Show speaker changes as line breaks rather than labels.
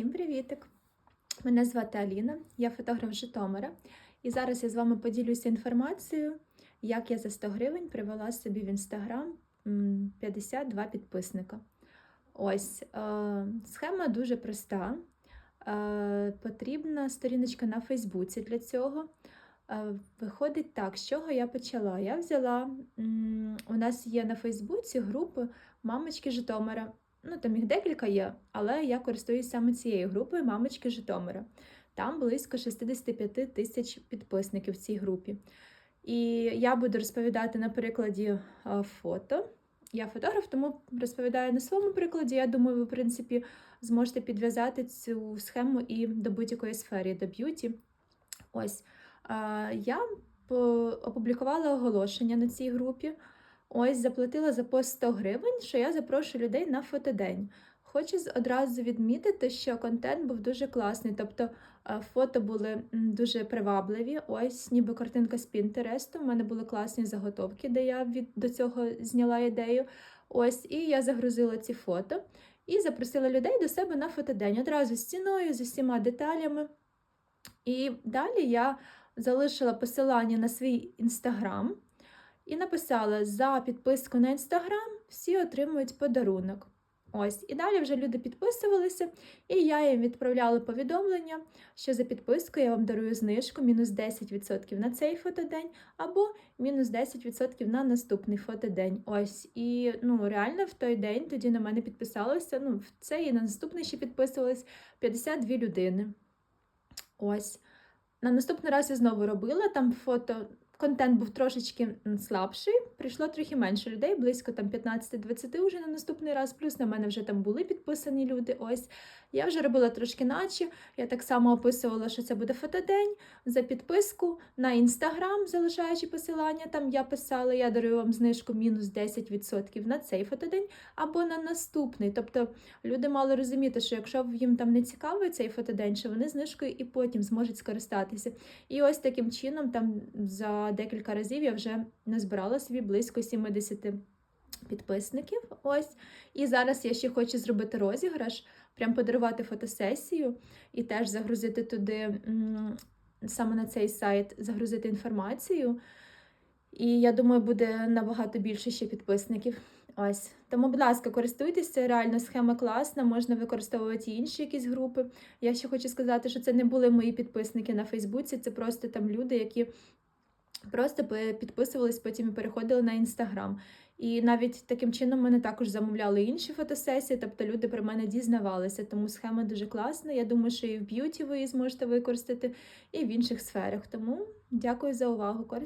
Всім привітик! Мене звати Аліна, я фотограф Житомира. І зараз я з вами поділюся інформацією, як я за 100 гривень привела собі в інстаграм 52 підписника. Ось е, схема дуже проста. Е, потрібна сторіночка на Фейсбуці для цього. Е, Виходить так, з чого я почала? Я взяла, у нас є на Фейсбуці групи мамочки Житомира. Ну, там їх декілька є, але я користуюсь саме цією групою мамочки Житомира. Там близько 65 тисяч підписників в цій групі. І я буду розповідати на прикладі е, фото. Я фотограф, тому розповідаю на своєму прикладі. Я думаю, ви, в принципі, зможете підв'язати цю схему і до будь-якої сфери, до б'юті. Ось е, я опублікувала оголошення на цій групі. Ось заплатила за пост 100 гривень, що я запрошую людей на фотодень. Хочу одразу відмітити, що контент був дуже класний, тобто е, фото були дуже привабливі. Ось, ніби картинка з Пінтересту. У мене були класні заготовки, де я від до цього зняла ідею. Ось, і я загрузила ці фото і запросила людей до себе на фотодень. Одразу з ціною, з усіма деталями. І далі я залишила посилання на свій інстаграм і написала: за підписку на інстаграм всі отримують подарунок. Ось, і далі вже люди підписувалися, і я їм відправляла повідомлення, що за підписку я вам дарую знижку мінус 10% на цей фотодень, або мінус 10% на наступний фотодень. Ось, і ну реально в той день тоді на мене підписалося. Ну, в цей і на наступний ще підписувались 52 людини. Ось. На наступний раз я знову робила там фото. Контент був трошечки слабший, прийшло трохи менше людей, близько там 15-20 вже на наступний раз. Плюс на мене вже там були підписані люди. Ось я вже робила трошки наче. Я так само описувала, що це буде фотодень за підписку на інстаграм, залишаючи посилання. Там я писала, я дарую вам знижку мінус 10% на цей фотодень або на наступний. Тобто люди мали розуміти, що якщо їм там не цікавий цей фотодень, що вони знижкою і потім зможуть скористатися. І ось таким чином, там за декілька разів я вже назбирала собі близько 70 підписників. Ось. І зараз я ще хочу зробити розіграш, прям подарувати фотосесію і теж загрузити туди, саме на цей сайт, загрузити інформацію. І я думаю, буде набагато більше ще підписників. Ось. Тому, будь ласка, користуйтеся, реально схема класна, можна використовувати інші якісь групи. Я ще хочу сказати, що це не були мої підписники на Фейсбуці, це просто там люди, які просто підписувались, потім і переходили на інстаграм. І навіть таким чином мене також замовляли інші фотосесії, тобто люди про мене дізнавалися. Тому схема дуже класна. Я думаю, що і в б'юті ви її зможете використати, і в інших сферах. Тому дякую за увагу.